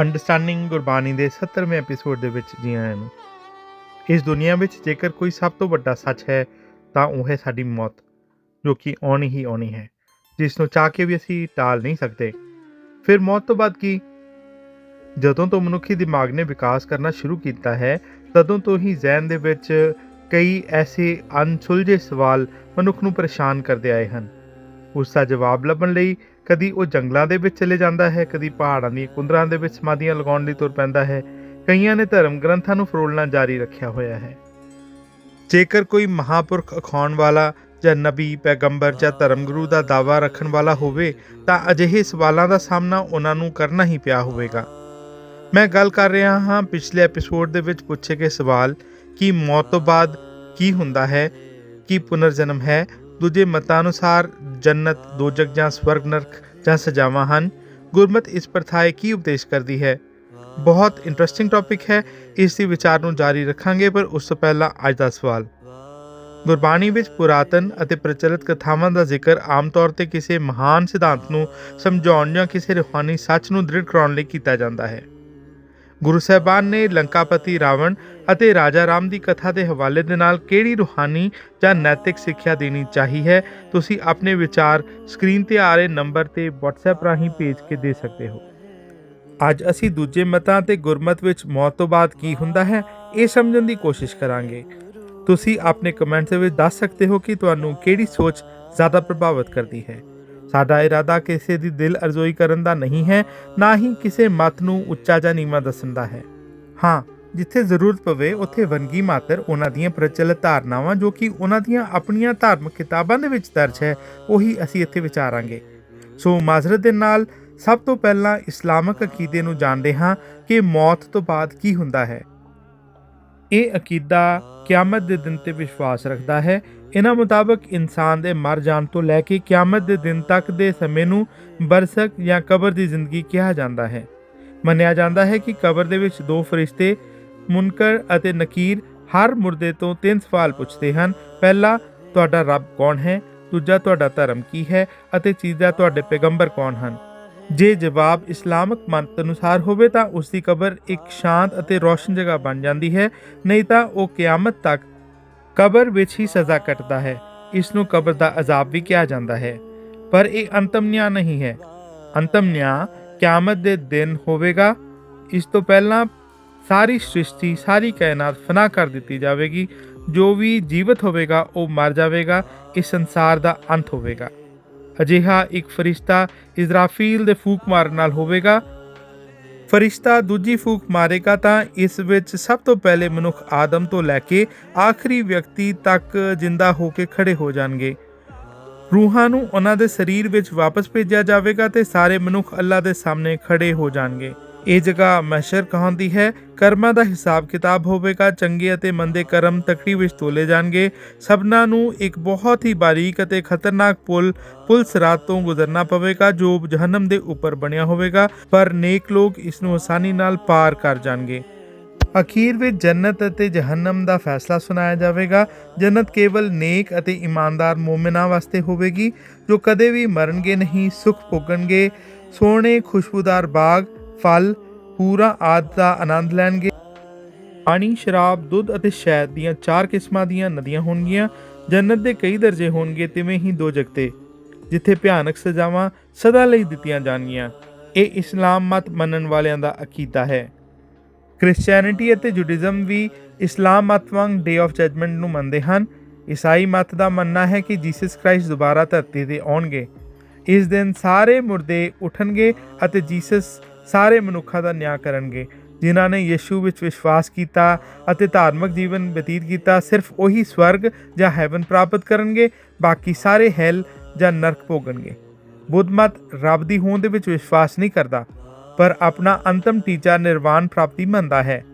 Understanding Gurbani ਦੇ 70ਵੇਂ episode ਦੇ ਵਿੱਚ ਜੀ ਆਇਆਂ ਨੂੰ ਇਸ ਦੁਨੀਆ ਵਿੱਚ ਜੇਕਰ ਕੋਈ ਸਭ ਤੋਂ ਵੱਡਾ ਸੱਚ ਹੈ, ਤਾਂ ਉਹ ਹੈ ਸਾਡੀ ਮੌਤ, ਜੋ ਕਿ ਆਉਣੀ ਹੀ ਆਉਣੀ ਹੈ, ਜਿਸ ਨੂੰ ਚਾਹ ਕੇ ਵੀ ਅਸੀਂ ਟਾਲ ਨਹੀਂ ਸਕਦੇ। ਫਿਰ ਮੌਤ ਤੋਂ ਬਾਅਦ ਕੀ? ਜਦੋਂ ਤੋਂ ਮਨੁੱਖੀ ਦਿਮਾਗ ਨੇ ਵਿਕਾਸ ਕਰਨਾ ਸ਼ੁਰੂ ਕੀਤਾ ਹੈ, ਤਦੋਂ ਤੋਂ ਹੀ ਜ਼ਹਿਨ ਦੇ ਵਿੱਚ ਕਈ ਐਸੇ ਅਣਸੁਲਝੇ ਸਵਾਲ ਮਨੁੱਖ ਨੂੰ ਪਰੇਸ਼ਾਨ ਕਰਦੇ ਆਏ ਹਨ। ਉਸ ਦਾ ਜਵਾਬ ਲੱਭਣ ਲਈ ਕਦੀ ਉਹ ਜੰਗਲਾਂ ਦੇ ਵਿੱਚ ਚਲੇ ਜਾਂਦਾ ਹੈ, ਕਦੀ ਪਹਾੜਾਂ ਦੀਆਂ ਕੁੰਦਰਾਂ ਦੇ ਵਿੱਚ ਸਮਾਧੀਆਂ ਲਗਾਉਣ ਲਈ ਤੁਰ ਪੈਂਦਾ ਹੈ। ਕਈਆਂ ਨੇ ਧਰਮ ਗ੍ਰੰਥਾਂ ਨੂੰ ਫਰੋਲਣਾ ਜਾਰੀ ਰੱਖਿਆ ਹੋਇਆ ਹੈ। ਜੇਕਰ ਕੋਈ ਮਹਾਪੁਰਖ ਅਖਾਉਣ ਵਾਲਾ ਜਾਂ ਨਬੀ, ਪੈਗੰਬਰ ਜਾਂ ਧਰਮ ਗੁਰੂ ਦਾ ਦਾਵਾ ਰੱਖਣ ਵਾਲਾ ਹੋਵੇ, ਤਾਂ ਅਜਿਹੇ ਸਵਾਲਾਂ ਦਾ ਸਾਹਮਣਾ ਉਹਨਾਂ ਨੂੰ ਕਰਨਾ ਹੀ ਪਿਆ ਹੋਵੇਗਾ। ਮੈਂ ਗੱਲ ਕਰ ਰਿਹਾ ਹਾਂ ਪਿਛਲੇ ਐਪੀਸੋਡ ਦੇ ਵਿੱਚ ਪੁੱਛੇ ਗਏ ਸਵਾਲ ਕਿ ਮੌਤ ਤੋਂ ਬਾਅਦ ਕੀ ਹੁੰਦਾ ਹੈ, ਕੀ ਪੁਨਰਜਨਮ ਹੈ ਦੂਜੇ ਮਤਾਂ ਅਨੁਸਾਰ ਜੰਨਤ, ਦੋਜਕ ਜਾਂ ਸਵਰਗ ਨਰਕ ਜਾਂ ਸਜ਼ਾਵਾਂ ਹਨ। ਗੁਰਮਤ ਇਸ ਪ੍ਰਥਾਏ ਕੀ ਉਪਦੇਸ਼ ਕਰਦੀ ਹੈ? ਬਹੁਤ ਇੰਟਰਸਟਿੰਗ ਟੌਪਿਕ ਹੈ। ਇਸ ਦੀ ਵਿਚਾਰ ਨੂੰ ਜਾਰੀ ਰੱਖਾਂਗੇ, ਪਰ ਉਸ ਤੋਂ ਪਹਿਲਾਂ ਅੱਜ ਦਾ ਸਵਾਲ। ਗੁਰਬਾਣੀ ਵਿੱਚ ਪੁਰਾਤਨ ਅਤੇ ਪ੍ਰਚਲਿਤ ਕਥਾਵਾਂ ਦਾ ਜ਼ਿਕਰ ਆਮ ਤੌਰ ਤੇ ਕਿਸੇ ਮਹਾਨ ਸਿਧਾਂਤ ਨੂੰ ਸਮਝਾਉਣ ਜਾਂ ਕਿਸੇ ਰੂਹਾਨੀ ਸੱਚ ਨੂੰ ਦ੍ਰਿੜ ਕਰਾਉਣ ਲਈ ਕੀਤਾ ਜਾਂਦਾ ਹੈ। ਗੁਰੂ ਸਾਹਿਬਾਨ ਨੇ ਲੰਕਾਪਤੀ ਰਾਵਣ ਅਤੇ ਰਾਜਾ ਰਾਮ ਦੀ ਕਥਾ ਦੇ ਹਵਾਲੇ ਦੇ ਨਾਲ ਕਿਹੜੀ ਰੂਹਾਨੀ ਜਾਂ ਨੈਤਿਕ ਸਿੱਖਿਆ ਦੇਣੀ ਚਾਹੀ ਹੈ, ਤੁਸੀਂ ਆਪਣੇ ਵਿਚਾਰ ਸਕਰੀਨ ਤੇ ਆ ਰਹੇ ਨੰਬਰ ਤੇ WhatsApp ਰਾਹੀਂ ਭੇਜ ਕੇ ਦੇ ਸਕਦੇ ਹੋ। ਅੱਜ ਅਸੀਂ ਦੂਜੇ ਮਤਾਂ ਤੇ ਗੁਰਮਤ ਵਿੱਚ ਮੌਤ ਤੋਂ ਬਾਅਦ ਕੀ ਹੁੰਦਾ ਹੈ, ਇਹ ਸਮਝਣ ਦੀ ਕੋਸ਼ਿਸ਼ ਕਰਾਂਗੇ। ਤੁਸੀਂ ਆਪਣੇ ਕਮੈਂਟਸ ਵਿੱਚ ਦੱਸ ਸਕਦੇ ਹੋ ਕਿ ਤੁਹਾਨੂੰ ਕਿਹੜੀ ਸੋਚ ਜ਼ਿਆਦਾ ਪ੍ਰਭਾਵਿਤ ਕਰਦੀ ਹੈ। ਸਾਡਾ ਇਰਾਦਾ ਕਿਸੇ ਦੀ ਦਿਲ ਅਰਜ਼ੋਈ ਕਰਨ ਦਾ ਨਹੀਂ ਹੈ, ਨਾ ਹੀ ਕਿਸੇ ਮਤ ਨੂੰ ਉੱਚਾ ਜਾਂ ਨੀਵਾਂ ਦੱਸਣ ਦਾ ਹੈ। ਹਾਂ, ਜਿੱਥੇ ਜ਼ਰੂਰਤ ਪਵੇ, ਉੱਥੇ ਵੰਗੀ ਮਾਤਰ ਉਹਨਾਂ ਦੀਆਂ ਪ੍ਰਚਲਿਤ ਧਾਰਨਾਵਾਂ ਜੋ ਕਿ ਉਹਨਾਂ ਦੀਆਂ ਆਪਣੀਆਂ ਧਾਰਮਿਕ ਕਿਤਾਬਾਂ ਦੇ ਵਿੱਚ ਦਰਜ ਹੈ, ਉਹੀ ਅਸੀਂ ਇੱਥੇ ਵਿਚਾਰਾਂਗੇ। ਸੋ ਮਾਜ਼ਰਤ ਦੇ ਨਾਲ ਸਭ ਤੋਂ ਪਹਿਲਾਂ ਇਸਲਾਮਿਕ ਅਕੀਦੇ ਨੂੰ ਜਾਣਦੇ ਹਾਂ ਕਿ ਮੌਤ ਤੋਂ ਬਾਅਦ ਕੀ ਹੁੰਦਾ ਹੈ। ਇਹ ਅਕੀਦਾ ਕਿਆਮਤ ਦੇ ਦਿਨ ਤੇ ਵਿਸ਼ਵਾਸ ਰੱਖਦਾ ਹੈ ਇਹਨਾਂ ਮੁਤਾਬਕ ਇਨਸਾਨ ਦੇ ਮਰ ਜਾਣ ਤੋਂ ਲੈ ਕੇ ਕਿਆਮਤ ਦੇ ਦਿਨ ਤੱਕ ਦੇ ਸਮੇਂ ਨੂੰ ਬਰਸਕ ਜਾਂ ਕਬਰ ਦੀ ਜ਼ਿੰਦਗੀ ਕਿਹਾ ਜਾਂਦਾ ਹੈ। ਮੰਨਿਆ ਜਾਂਦਾ ਹੈ ਕਿ ਕਬਰ ਦੇ ਵਿੱਚ ਦੋ ਫਰਿਸ਼ਤੇ, ਮੁਨਕਰ ਅਤੇ ਨਕੀਰ ਹਰ ਮੁਰਦੇ ਤੋਂ ਤਿੰਨ ਸਵਾਲ ਪੁੱਛਦੇ ਹਨ। ਪਹਿਲਾ, ਤੁਹਾਡਾ ਰੱਬ ਕੌਣ ਹੈ? ਦੂਜਾ, ਤੁਹਾਡਾ ਧਰਮ ਕੀ ਹੈ? ਅਤੇ ਤੀਜਾ, ਤੁਹਾਡੇ ਪੈਗੰਬਰ ਕੌਣ ਹਨ? ਜੇ ਜਵਾਬ ਇਸਲਾਮਿਕ ਮੰਤ ਅਨੁਸਾਰ ਹੋਵੇ ਤਾਂ ਉਸ ਦੀ ਕਬਰ ਇੱਕ ਸ਼ਾਂਤ ਅਤੇ ਰੌਸ਼ਨ ਜਗ੍ਹਾ ਬਣ ਜਾਂਦੀ ਹੈ। ਨਹੀਂ ਤਾਂ ਉਹ ਕਿਆਮਤ ਤੱਕ ਕਬਰ ਵਿੱਚ ਹੀ ਸਜ਼ਾ ਕੱਟਦਾ ਹੈ। ਇਸ ਨੂੰ ਕਬਰ ਦਾ ਅਜ਼ਾਬ ਵੀ ਕਿਹਾ ਜਾਂਦਾ ਹੈ। ਪਰ ਇਹ ਅੰਤਮ ਨਿਆਂ ਨਹੀਂ ਹੈ। ਅੰਤਮ ਨਿਆਂ ਕਿਆਮਤ ਦੇ ਦਿਨ ਹੋਵੇਗਾ। ਇਸ ਤੋਂ ਪਹਿਲਾਂ ਸਾਰੀ ਸ੍ਰਿਸ਼ਟੀ, ਸਾਰੀ ਕਾਇਨਾਤ ਫਨਾ ਕਰ ਦਿੱਤੀ ਜਾਵੇਗੀ। ਜੋ ਵੀ ਜੀਵਤ ਹੋਵੇਗਾ, ਉਹ ਮਰ ਜਾਵੇਗਾ। ਇਸ ਸੰਸਾਰ ਦਾ ਅੰਤ ਹੋਵੇਗਾ। ਅਜਿਹਾ ਇੱਕ ਫਰਿਸ਼ਤਾ ਇਜ਼ਰਾਫੀਲ ਦੇ ਫੂਕ ਮਾਰਨ ਨਾਲ ਹੋਵੇਗਾ। ਫਰਿਸ਼ਤਾ ਦੂਜੀ ਫੂਕ ਮਾਰੇਗਾ ਤਾਂ ਇਸ ਵਿੱਚ ਸਭ ਤੋਂ ਪਹਿਲੇ ਮਨੁੱਖ ਆਦਮ ਤੋਂ ਲੈ ਕੇ ਆਖਰੀ ਵਿਅਕਤੀ ਤੱਕ ਜਿੰਦਾ ਹੋ ਕੇ ਖੜੇ ਹੋ ਜਾਣਗੇ। ਰੂਹਾਂ ਨੂੰ ਉਹਨਾਂ ਦੇ ਸਰੀਰ ਵਿੱਚ ਵਾਪਸ ਭੇਜਿਆ ਜਾਵੇਗਾ ਤੇ ਸਾਰੇ ਮਨੁੱਖ ਅੱਲਾ ਦੇ ਸਾਹਮਣੇ ਖੜੇ ਹੋ ਜਾਣਗੇ। ਇਹ ਜਗ੍ਹਾ ਮਹਿਸ਼ਰ ਕਹਾਉਂਦੀ ਹੈ, ਕਰਮਾਂ ਦਾ ਹਿਸਾਬ ਕਿਤਾਬ ਹੋਵੇਗਾ, ਚੰਗੇ ਅਤੇ ਮੰਦੇ ਕਰਮ ਤਕੜੀ ਵਿੱਚ ਤੋਲੇ ਜਾਣਗੇ। ਸਭਨਾਂ ਨੂੰ ਇੱਕ ਬਹੁਤ ਹੀ ਬਾਰੀਕ ਅਤੇ ਖਤਰਨਾਕ ਪੁਲ ਪੁਲ ਸਿਰਾਤ ਤੋਂ ਗੁਜ਼ਰਨਾ ਪਵੇਗਾ, ਜੋ ਜਹਨਮ ਦੇ ਉੱਪਰ ਬਣਿਆ ਹੋਵੇਗਾ, ਪਰ ਨੇਕ ਲੋਕ ਇਸ ਨੂੰ ਆਸਾਨੀ ਨਾਲ ਪਾਰ ਕਰ ਜਾਣਗੇ। ਅਖੀਰ ਵਿੱਚ ਜੰਨਤ ਅਤੇ ਜਹਨਮ ਦਾ ਫੈਸਲਾ ਸੁਣਾਇਆ ਜਾਵੇਗਾ। ਜੰਨਤ ਕੇਵਲ ਨੇਕ ਅਤੇ ਇਮਾਨਦਾਰ ਮੂਮਿਨਾਂ ਵਾਸਤੇ ਹੋਵੇਗੀ, ਜੋ ਕਦੇ ਵੀ ਮਰਨਗੇ ਨਹੀਂ, ਸੁਖ ਭੋਗਣਗੇ। ਸੋਹਣੇ, ਖੁਸ਼ਬੂਦਾਰ ਬਾਗ ਫਲ ਪੂਰਾ ਆਦ ਦਾ ਆਨੰਦ ਲੈਣਗੇ। ਪਾਣੀ, ਸ਼ਰਾਬ, ਦੁੱਧ ਅਤੇ ਸ਼ਹਿਦ ਦੀਆਂ ਚਾਰ ਕਿਸਮਾਂ ਦੀਆਂ ਨਦੀਆਂ ਹੋਣਗੀਆਂ। ਜੰਨਤ ਦੇ ਕਈ ਦਰਜੇ ਹੋਣਗੇ, ਤਿਵੇਂ ਹੀ ਦੋ ਜਗਤੇ, ਜਿੱਥੇ ਭਿਆਨਕ ਸਜ਼ਾਵਾਂ ਸਦਾ ਲਈ ਦਿੱਤੀਆਂ ਜਾਣਗੀਆਂ। ਇਹ ਇਸਲਾਮ ਮਤ ਮੰਨਣ ਵਾਲਿਆਂ ਦਾ ਅਕੀਦਾ ਹੈ। ਕ੍ਰਿਸਚੀਅਨਿਟੀ ਅਤੇ ਜੁਡਿਜ਼ਮ ਵੀ ਇਸਲਾਮ ਮਤ ਵਾਂਗ ਡੇ ਆਫ ਜਜਮੈਂਟ ਨੂੰ ਮੰਨਦੇ ਹਨ। ਈਸਾਈ ਮਤ ਦਾ ਮੰਨਣਾ ਹੈ ਕਿ ਜੀਸਸ ਕ੍ਰਾਈਸਟ ਦੁਬਾਰਾ ਧਰਤੀ ਤੇ ਆਉਣਗੇ। ਇਸ ਦਿਨ ਸਾਰੇ ਮੁਰਦੇ ਉਠਣਗੇ ਅਤੇ ਜੀਸਸ ਸਾਰੇ ਮਨੁੱਖਾਂ ਦਾ ਨਿਆਂ ਕਰਨਗੇ, ਜਿਨ੍ਹਾਂ ਨੇ ਯਿਸੂ ਵਿੱਚ ਵਿਸ਼ਵਾਸ ਕੀਤਾ ਅਤੇ ਧਾਰਮਿਕ ਜੀਵਨ ਬਤੀਤ ਕੀਤਾ, ਸਿਰਫ ਉਹੀ ਸਵਰਗ ਜਾਂ ਹੈਵਨ ਪ੍ਰਾਪਤ ਕਰਨਗੇ, ਬਾਕੀ ਸਾਰੇ ਹੈਲ ਜਾਂ ਨਰਕ ਭੋਗਣਗੇ। ਬੁੱਧ ਮਤ, ਰੱਬ ਦੀ ਹੋਂਦ ਦੇ ਵਿੱਚ ਵਿਸ਼ਵਾਸ ਨਹੀਂ ਕਰਦਾ, ਪਰ ਆਪਣਾ ਅੰਤਮ ਟੀਚਾ ਨਿਰਵਾਣ ਪ੍ਰਾਪਤੀ ਮੰਨਦਾ ਹੈ।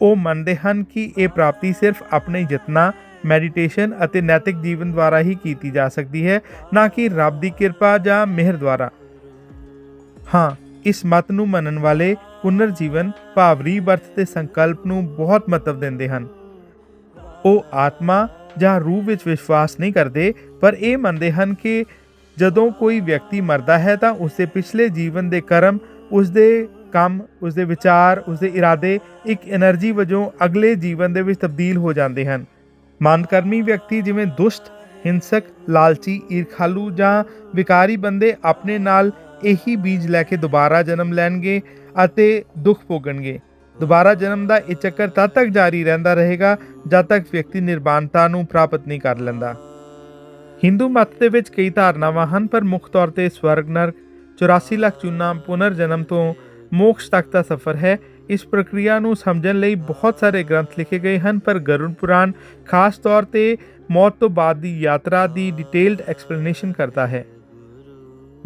ਉਹ ਮੰਨਦੇ ਹਨ ਕਿ ਇਹ ਪ੍ਰਾਪਤੀ ਸਿਰਫ ਆਪਣੇ ਯਤਨਾਂ, ਮੈਡੀਟੇਸ਼ਨ ਅਤੇ ਨੈਤਿਕ ਜੀਵਨ ਦੁਆਰਾ ਹੀ ਕੀਤੀ ਜਾ ਸਕਦੀ ਹੈ, ਨਾ ਕਿ ਰੱਬ ਦੀ ਕਿਰਪਾ ਜਾਂ ਮਿਹਰ ਦੁਆਰਾ। ਹਾਂ ਇਸ ਮਤ ਨੂੰ ਮੰਨਣ ਵਾਲੇ ਪੁਨਰ ਜੀਵਨ ਭਾਵ ਰੀਬਰਥ ਦੇ ਸੰਕਲਪ ਨੂੰ ਬਹੁਤ ਮਹੱਤਵ ਦਿੰਦੇ ਹਨ। ਉਹ ਆਤਮਾ ਜਾਂ ਰੂਹ ਵਿੱਚ ਵਿਸ਼ਵਾਸ ਨਹੀਂ ਕਰਦੇ, ਪਰ ਇਹ ਮੰਨਦੇ ਹਨ ਕਿ ਜਦੋਂ ਕੋਈ ਵਿਅਕਤੀ ਮਰਦਾ ਹੈ ਤਾਂ ਉਸਦੇ ਪਿਛਲੇ ਜੀਵਨ ਦੇ ਕਰਮ, ਉਸਦੇ ਕੰਮ, ਉਸਦੇ ਵਿਚਾਰ, ਉਸਦੇ ਇਰਾਦੇ ਇੱਕ એનર્ਜੀ ਵਜੋਂ ਅਗਲੇ ਜੀਵਨ ਦੇ ਵਿੱਚ ਤਬਦੀਲ ਹੋ ਜਾਂਦੇ ਹਨ। ਮਾਨਕਰਮੀ ਵਿਅਕਤੀ ਜਿਵੇਂ ਦੁਸ਼ਟ, ਹਿੰਸਕ, ਲਾਲਚੀ, ਈਰਖਾਲੂ ਜਾਂ ਵਿਕਾਰੀ ਬੰਦੇ ਆਪਣੇ ਨਾਲ ਇਹੀ ਬੀਜ ਲੈ ਕੇ ਦੁਬਾਰਾ ਜਨਮ ਲੈਣਗੇ ਅਤੇ ਦੁੱਖ ਭੋਗਣਗੇ। ਦੁਬਾਰਾ ਜਨਮ ਦਾ ਇਹ ਚੱਕਰ ਤਦ ਤੱਕ ਜਾਰੀ ਰਹਿੰਦਾ ਰਹੇਗਾ ਜਦ ਤੱਕ ਵਿਅਕਤੀ ਨਿਰਵਾਣਤਾ ਨੂੰ ਪ੍ਰਾਪਤ ਨਹੀਂ ਕਰ ਲੈਂਦਾ। ਹਿੰਦੂ ਮਤ ਦੇ ਵਿੱਚ ਕਈ ਧਾਰਨਾਵਾਂ ਹਨ, ਪਰ ਮੁੱਖ ਤੌਰ ਤੇ ਸਵਰਗ ਨਰਕ 84 ਲੱਖ ਚੁਨਾ ਪੁਨਰ ਜਨਮ ਤੋਂ ਮੋਕਸ਼ ਤੱਕ ਦਾ ਸਫ਼ਰ ਹੈ। ਇਸ ਪ੍ਰਕਿਰਿਆ ਨੂੰ ਸਮਝਣ ਲਈ ਬਹੁਤ ਸਾਰੇ ਗ੍ਰੰਥ ਲਿਖੇ ਗਏ ਹਨ, ਪਰ ਗਰੁੜ ਪੁਰਾਣ ਖਾਸ ਤੌਰ ਤੇ ਮੌਤ ਤੋਂ ਬਾਅਦ ਦੀ ਯਾਤਰਾ ਦੀ ਡਿਟੇਲਡ ਐਕਸਪਲੇਨੇਸ਼ਨ ਕਰਦਾ ਹੈ।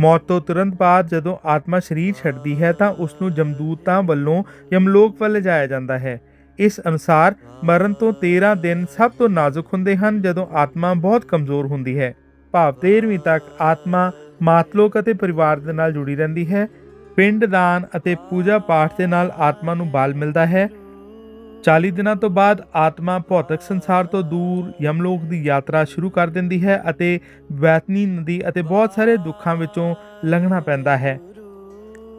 ਮੌਤ ਤੋਂ ਤੁਰੰਤ ਬਾਅਦ ਜਦੋਂ ਆਤਮਾ ਸਰੀਰ ਛੱਡਦੀ ਹੈ ਤਾਂ ਉਸ ਨੂੰ ਜਮਦੂਤਾਂ ਵੱਲੋਂ ਯਮਲੋਕ ਵੱਲ ਲਿਜਾਇਆ ਜਾਂਦਾ ਹੈ। ਇਸ ਅਨੁਸਾਰ ਮਰਨ ਤੋਂ 13 ਦਿਨ ਸਭ ਤੋਂ ਨਾਜ਼ੁਕ ਹੁੰਦੇ ਹਨ ਜਦੋਂ ਆਤਮਾ ਬਹੁਤ ਕਮਜ਼ੋਰ ਹੁੰਦੀ ਹੈ। ਭਾਵ 13ਵੀਂ ਤੱਕ ਆਤਮਾ ਮਾਤਲੋਕ ਅਤੇ ਪਰਿਵਾਰ ਦੇ ਨਾਲ ਜੁੜੀ ਰਹਿੰਦੀ ਹੈ। ਪਿੰਡ ਦਾਨ ਅਤੇ ਪੂਜਾ ਪਾਠ ਦੇ ਨਾਲ ਆਤਮਾ ਨੂੰ ਬਲ ਮਿਲਦਾ ਹੈ। 40 ਦਿਨਾਂ ਤੋਂ ਬਾਅਦ ਆਤਮਾ ਭੌਤਿਕ ਸੰਸਾਰ ਤੋਂ ਦੂਰ ਯਮਲੋਕ ਦੀ ਯਾਤਰਾ ਸ਼ੁਰੂ ਕਰ ਦਿੰਦੀ ਹੈ ਅਤੇ ਵੈਤਨੀ ਨਦੀ ਅਤੇ ਬਹੁਤ ਸਾਰੇ ਦੁੱਖਾਂ ਵਿੱਚੋਂ ਲੰਘਣਾ ਪੈਂਦਾ ਹੈ।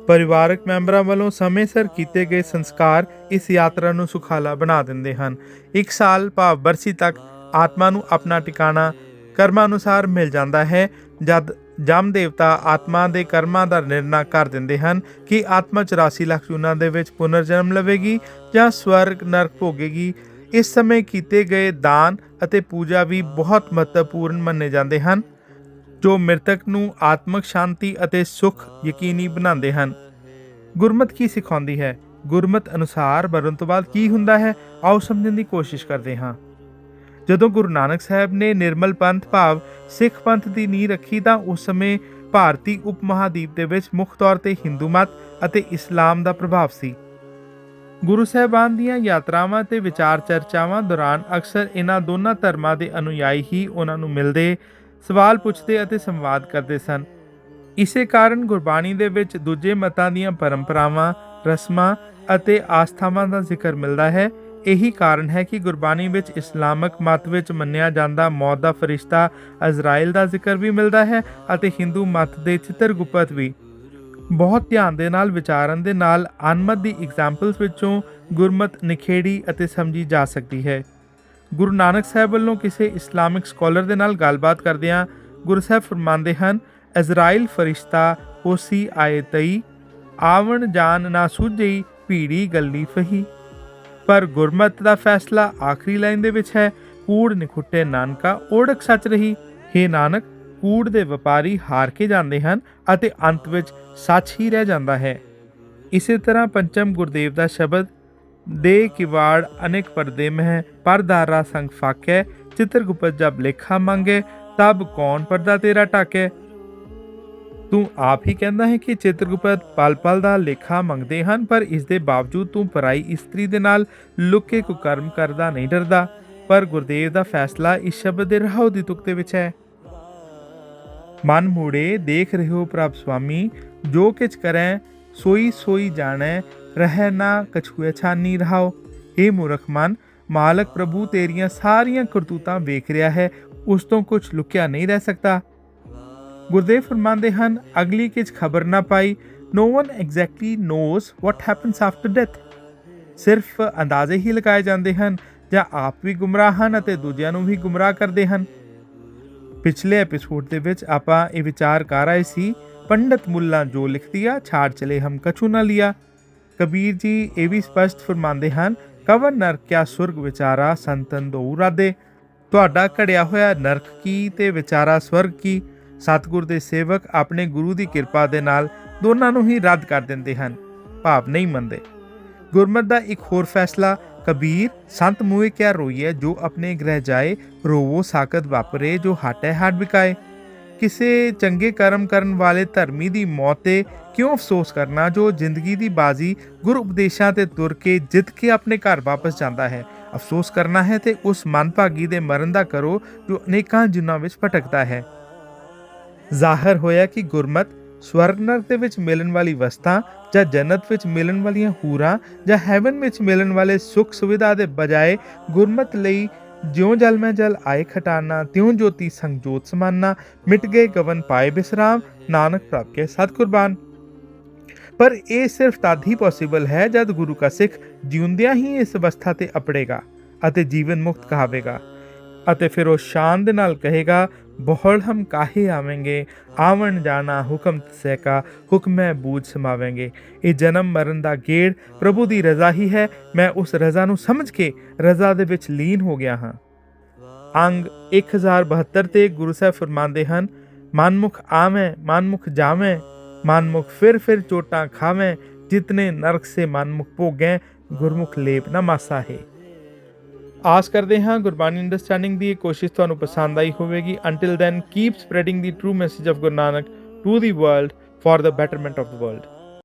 ਪਰਿਵਾਰਕ ਮੈਂਬਰਾਂ ਵੱਲੋਂ ਸਮੇਂ ਸਿਰ ਕੀਤੇ ਗਏ ਸੰਸਕਾਰ ਇਸ ਯਾਤਰਾ ਨੂੰ ਸੁਖਾਲਾ ਬਣਾ ਦਿੰਦੇ ਹਨ। ਇੱਕ ਸਾਲ ਭਾਵ ਬਰਸੀ ਤੱਕ ਆਤਮਾ ਨੂੰ ਆਪਣਾ ਟਿਕਾਣਾ ਕਰਮਾਂ ਅਨੁਸਾਰ ਮਿਲ ਜਾਂਦਾ ਹੈ, ਜਦ ਜਮ ਦੇਵਤਾ ਆਤਮਾ ਦੇ ਕਰਮਾਂ ਦਾ ਨਿਰਣਾ ਕਰ ਦਿੰਦੇ ਹਨ ਕਿ ਆਤਮਾ 84 ਲੱਖ ਜੂਨਾਂ ਦੇ ਵਿੱਚ ਪੁਨਰ ਜਨਮ ਲਵੇਗੀ ਜਾਂ ਸਵਰਗ ਨਰਕ ਭੋਗੇਗੀ। ਇਸ ਸਮੇਂ ਕੀਤੇ ਗਏ ਦਾਨ ਅਤੇ ਪੂਜਾ ਵੀ ਬਹੁਤ ਮਹੱਤਵਪੂਰਨ ਮੰਨੇ ਜਾਂਦੇ ਹਨ, ਜੋ ਮ੍ਰਿਤਕ ਨੂੰ ਆਤਮਿਕ ਸ਼ਾਂਤੀ ਅਤੇ ਸੁਖ ਯਕੀਨੀ ਬਣਾਉਂਦੇ ਹਨ। ਗੁਰਮਤ ਕੀ ਸਿਖਾਉਂਦੀ ਹੈ? ਗੁਰਮਤ ਅਨੁਸਾਰ ਮਰਨ ਤੋਂ ਬਾਅਦ ਕੀ ਹੁੰਦਾ ਹੈ? ਆਓ ਸਮਝਣ ਦੀ ਕੋਸ਼ਿਸ਼ ਕਰਦੇ ਹਾਂ। ਜਦੋਂ ਗੁਰੂ ਨਾਨਕ ਸਾਹਿਬ ਨੇ ਨਿਰਮਲ ਪੰਥ ਭਾਵ ਸਿੱਖ ਪੰਥ ਦੀ ਨੀਂਹ ਰੱਖੀ ਤਾਂ ਉਸ ਸਮੇਂ ਭਾਰਤੀ ਉਪ ਮਹਾਦੀਪ ਦੇ ਵਿੱਚ ਮੁੱਖ ਤੌਰ ਤੇ ਹਿੰਦੂ ਮਤ ਅਤੇ ਇਸਲਾਮ ਦਾ ਪ੍ਰਭਾਵ ਸੀ। ਗੁਰੂ ਸਾਹਿਬਾਨ ਦੀਆਂ ਯਾਤਰਾਵਾਂ ਤੇ ਵਿਚਾਰ ਚਰਚਾਵਾਂ ਦੌਰਾਨ ਅਕਸਰ ਇਹਨਾਂ ਦੋਨਾਂ ਧਰਮਾਂ ਦੇ ਅਨੁਯਾਈ ਹੀ ਉਹਨਾਂ ਨੂੰ ਮਿਲਦੇ, ਸਵਾਲ ਪੁੱਛਦੇ ਅਤੇ ਸੰਵਾਦ ਕਰਦੇ ਸਨ। ਇਸੇ ਕਾਰਨ ਗੁਰਬਾਣੀ ਦੇ ਵਿੱਚ ਦੂਜੇ ਮਤਾਂ ਦੀਆਂ ਪਰੰਪਰਾਵਾਂ, ਰਸਮਾਂ ਅਤੇ ਆਸਥਾਵਾਂ ਦਾ ਜ਼ਿਕਰ ਮਿਲਦਾ ਹੈ। ਇਹੀ ਕਾਰਨ ਹੈ ਕਿ ਗੁਰਬਾਣੀ ਵਿੱਚ ਇਸਲਾਮਿਕ ਮਤ ਵਿੱਚ ਮੰਨਿਆ ਜਾਂਦਾ ਮੌਤ ਦਾ ਫਰਿਸ਼ਤਾ ਅਜ਼ਰਾਈਲ ਦਾ ਜ਼ਿਕਰ ਵੀ ਮਿਲਦਾ ਹੈ ਅਤੇ ਹਿੰਦੂ ਮਤ ਦੇ ਚਿੱਤਰਗੁਪਤ ਵੀ। ਬਹੁਤ ਧਿਆਨ ਦੇ ਨਾਲ, ਵਿਚਾਰਨ ਦੇ ਨਾਲ ਅਨਮਤ ਦੀ ਐਗਜ਼ਾਮਪਲਸ ਵਿੱਚੋਂ ਗੁਰਮਤ ਨਿਖੇੜੀ ਅਤੇ ਸਮਝੀ ਜਾ ਸਕਦੀ ਹੈ। ਗੁਰੂ ਨਾਨਕ ਸਾਹਿਬ ਵੱਲੋਂ ਕਿਸੇ ਇਸਲਾਮਿਕ ਸਕਾਲਰ ਦੇ ਨਾਲ ਗੱਲਬਾਤ ਕਰਦਿਆਂ ਗੁਰੂ ਸਾਹਿਬ ਫਰਮਾਉਂਦੇ ਹਨ ਅਜ਼ਰਾਈਲ ਫਰਿਸ਼ਤਾ ਹੋਸੀ ਆਏ ਤਈ, ਆਵਣ ਜਾਨ ਨਾ ਸੁਝਈ, ਭੀੜੀ ਗੱਲੀ ਫਹੀ। ਪਰ ਗੁਰਮਤ ਦਾ ਫੈਸਲਾ ਆਖਰੀ ਲਾਈਨ ਦੇ ਵਿੱਚ ਹੈ। ਕੂੜ ਨਿਖੁੱਟੇ ਨਾਨਕਾ ਓੜਕ ਸੱਚ ਰਹੀ। हे ਨਾਨਕ, ਕੂੜ ਦੇ ਵਪਾਰੀ ਹਾਰ ਕੇ ਜਾਂਦੇ ਹਨ ਅਤੇ ਅੰਤ ਵਿੱਚ ਸੱਚ ਹੀ ਰਹਿ ਜਾਂਦਾ ਹੈ। ਇਸੇ ਤਰ੍ਹਾਂ ਪੰਚਮ ਗੁਰਦੇਵ ਦਾ ਸ਼ਬਦ, ਦੇ ਕਿਵਾੜ ਅਨੇਕ ਪਰਦੇ ਮਹਿ ਪਰਦਾਰਾ ਸੰਗ ਫਾਕੈ, ਚਿਤਰਗੁਪਤ ਜਬ ਲੇਖਾ ਮੰਗੇ, ਤਬ ਕੌਣ ਪਰਦਾ ਤੇਰਾ ਟਾਕੇ ਤੂੰ ਆਪ ਹੀ ਕਹਿੰਦਾ ਹੈ ਕਿ ਚਿਤਰਗੁਪਤ ਪਲ-ਪਲ ਦਾ ਲੇਖਾ ਮੰਗਦੇ ਹਨ, ਪਰ ਇਸ ਦੇ ਬਾਵਜੂਦ ਤੂੰ ਪਰਾਈ ਇਸਤਰੀ ਦੇ ਨਾਲ ਲੁਕੇ ਕੁਕਰਮ ਕਰਦਾ ਨਹੀਂ ਡਰਦਾ। ਪਰ ਗੁਰਦੇਵ ਦਾ ਫੈਸਲਾ ਇਸ ਸ਼ਬਦ ਦੇ ਰਹਾਉ ਦੀ ਤੁਕ ਦੇ ਵਿੱਚ ਹੈ। ਮਨ ਮੂੜੇ ਦੇਖ ਰਹੇ ਹੋ ਪ੍ਰਭ ਸੁਆਮੀ, ਜੋ ਕਿਛ ਕਰੈ, ਸੋਈ ਸੋਈ ਜਾਣੈ, ਰਹਿ ਨਾ ਕਛੂਏ ਛਾਨੀ ਰਹਾਓ ਏ ਮੂਰਖ ਮਨ, ਮਾਲਕ ਪ੍ਰਭੂ ਤੇਰੀਆਂ ਸਾਰੀਆਂ ਕਰਤੂਤਾਂ ਵੇਖ ਰਿਹਾ ਹੈ, ਉਸ ਤੋਂ ਕੁਝ ਲੁਕਿਆ ਨਹੀਂ ਰਹਿ ਸਕਦਾ। ਗੁਰਦੇਵ ਫਰਮਾਉਂਦੇ ਹਨ, ਅਗਲੀ ਕਿਛ ਖਬਰ ਨਾ ਪਾਈ no one exactly knows what happens after death ਸਿਰਫ ਅੰਦਾਜ਼ੇ ਹੀ ਲਗਾਏ ਜਾਂਦੇ ਹਨ, ਜਾਂ ਆਪ ਵੀ ਗੁੰਮਰਾਹ ਹਨ ਅਤੇ ਦੂਜਿਆਂ ਨੂੰ ਵੀ ਗੁੰਮਰਾਹ ਕਰਦੇ ਹਨ। ਪਿਛਲੇ ਐਪੀਸੋਡ ਦੇ ਵਿੱਚ ਆਪਾਂ ਇਹ ਵਿਚਾਰ ਕਰ ਆਏ ਸੀ, ਪੰਡਤ ਮੁੱਲਾ ਜੋ ਲਿਖਦੀਆ ਛਾੜ ਚਲੇ ਹਮ ਕਛੂ ਨਾ ਲਿਆ। ਕਬੀਰ ਜੀ ਇਹ ਵੀ ਸਪਸ਼ਟ ਫਰਮਾਉਂਦੇ ਹਨ, ਕਵਨ ਨਰਕ ਕਿਆ ਸੁਰਗ ਵਿਚਾਰਾ ਸੰਤਨ ਦੋ ਰਾਦੇ। ਤੁਹਾਡਾ ਘੜਿਆ ਹੋਇਆ ਨਰਕ ਕੀ ਤੇ ਵਿਚਾਰਾ ਸਵਰਗ ਕੀ? ਸਤਿਗੁਰ ਦੇ ਸੇਵਕ ਆਪਣੇ ਗੁਰੂ ਦੀ ਕਿਰਪਾ ਦੇ ਨਾਲ ਦੋਨਾਂ ਨੂੰ ਹੀ ਰੱਦ ਕਰ ਦਿੰਦੇ ਹਨ, ਭਾਵ ਨਹੀਂ ਮੰਨਦੇ। ਗੁਰਮਤ ਦਾ ਇੱਕ ਹੋਰ ਫੈਸਲਾ, ਕਬੀਰ, ਸੰਤ ਮੂਏ ਕਿਆ ਰੋਈਏ ਜੋ ਆਪਣੇ ਗ੍ਰਹਿ ਜਾਏ, ਰੋਵੋ ਸਾਕਤ ਵਾਪਰੇ, ਜੋ ਹਟੇ ਹਟ ਵਿਕਾਏ। ਕਿਸੇ ਚੰਗੇ ਕਰਮ ਕਰਨ ਵਾਲੇ ਧਰਮੀ ਦੀ ਮੌਤ ਤੇ ਕਿਉਂ ਅਫਸੋਸ ਕਰਨਾ, ਜੋ ਜ਼ਿੰਦਗੀ ਦੀ ਬਾਜ਼ੀ ਗੁਰ ਉਪਦੇਸ਼ਾਂ ਤੇ ਤੁਰ ਕੇ ਜਿੱਤ ਕੇ ਆਪਣੇ ਘਰ ਵਾਪਸ ਜਾਂਦਾ ਹੈ? ਅਫਸੋਸ ਕਰਨਾ ਹੈ ਤੇ ਉਸ ਮਨਭਾਗੀ ਦੇ ਮਰਨ ਦਾ ਕਰੋ, ਜੋ ਅਨੇਕਾਂ ਜੁਨਾਂ ਵਿੱਚ ਭਟਕਦਾ ਹੈ। ਜ਼ਾਹਰ ਹੋਇਆ ਕਿ ਗੁਰਮਤ ਸਵਰਗ ਨਰਕ ਦੇ ਵਿੱਚ ਮਿਲਣ ਵਾਲੀ ਵਸਤਾਂ ਜਾਂ ਜੰਨਤ ਵਿੱਚ ਮਿਲਣ ਵਾਲੀਆਂ ਹੂਰਾਂ ਜਾਂ ਹੈਵਨ ਵਿੱਚ ਮਿਲਣ ਵਾਲੇ ਸੁੱਖ ਸੁਵਿਧਾ ਦੇ ਬਜਾਏ ਗੁਰਮਤ ਲਈ ਜਿਉਂ ਜਲ ਮੈਂ ਜਲ ਆਏ ਖਟਾਨਾ, ਤਿਉਂ ਜੋਤੀ ਸੰਗ ਸਮਾਨਾ, ਮਿਟ ਗਏ ਗਵਨ ਪਾਏ ਬਿਸਰਾਮ, ਨਾਨਕ ਪ੍ਰਭ ਕੇ ਸਤ ਕੁਰਬਾਨ ਪਰ ਇਹ ਸਿਰਫ ਤਦ ਹੀ ਪੋਸੀਬਲ ਹੈ ਜਦ ਗੁਰੂ ਕਾ ਸਿੱਖ ਜਿਉਂਦਿਆਂ ਹੀ ਇਸ ਅਵਸਥਾ ਤੇ ਅਪੜੇਗਾ ਅਤੇ ਜੀਵਨ ਮੁਕਤ ਕਹਾਵੇਗਾ ਅਤੇ ਫਿਰ ਉਹ ਸ਼ਾਨ ਦੇ ਨਾਲ ਕਹੇਗਾ ਬਹੁੜ ਹਮ ਕਾਹੇ ਆਵੇਂਗੇ ਆਵਣ ਜਾਣਾ ਹੁਕਮ ਤਸੈ ਕਾ ਹੁਕਮੈ ਬੂਝ ਸਮਾਵੇਂਗੇ ਇਹ ਜਨਮ ਮਰਨ ਦਾ ਗੇੜ ਪ੍ਰਭੂ ਦੀ ਰਜ਼ਾ ਹੀ ਹੈ ਮੈਂ ਉਸ ਰਜ਼ਾ ਨੂੰ ਸਮਝ ਕੇ ਰਜ਼ਾ ਦੇ ਵਿੱਚ ਲੀਨ ਹੋ ਗਿਆ ਹਾਂ ਅੰਗ 1072 ਤੇ ਗੁਰੂ ਸਾਹਿਬ ਫਰਮਾਉਂਦੇ ਹਨ ਮਨਮੁਖ ਆਵੇਂ ਮਨਮੁਖ ਜਾਵੇਂ ਮਨਮੁਖ ਫਿਰ ਫਿਰ ਚੋਟਾਂ ਖਾਵੇਂ ਜਿਤਨੇ ਨਰਕ ਸੇ ਮਨਮੁਖ ਭੋਗੈ ਗੁਰਮੁਖ ਲੇਪ ਨਾ ਮਾਸਾ ਹੈ ਆਸ ਕਰਦੇ ਹਾਂ ਗੁਰਬਾਣੀ ਅੰਡਰਸਟੈਂਡਿੰਗ ਦੀ ਇਹ ਕੋਸ਼ਿਸ਼ ਤੁਹਾਨੂੰ ਪਸੰਦ ਆਈ ਹੋਵੇਗੀ। Until then keep spreading the true message of Guru Nanak to the world for the betterment of the world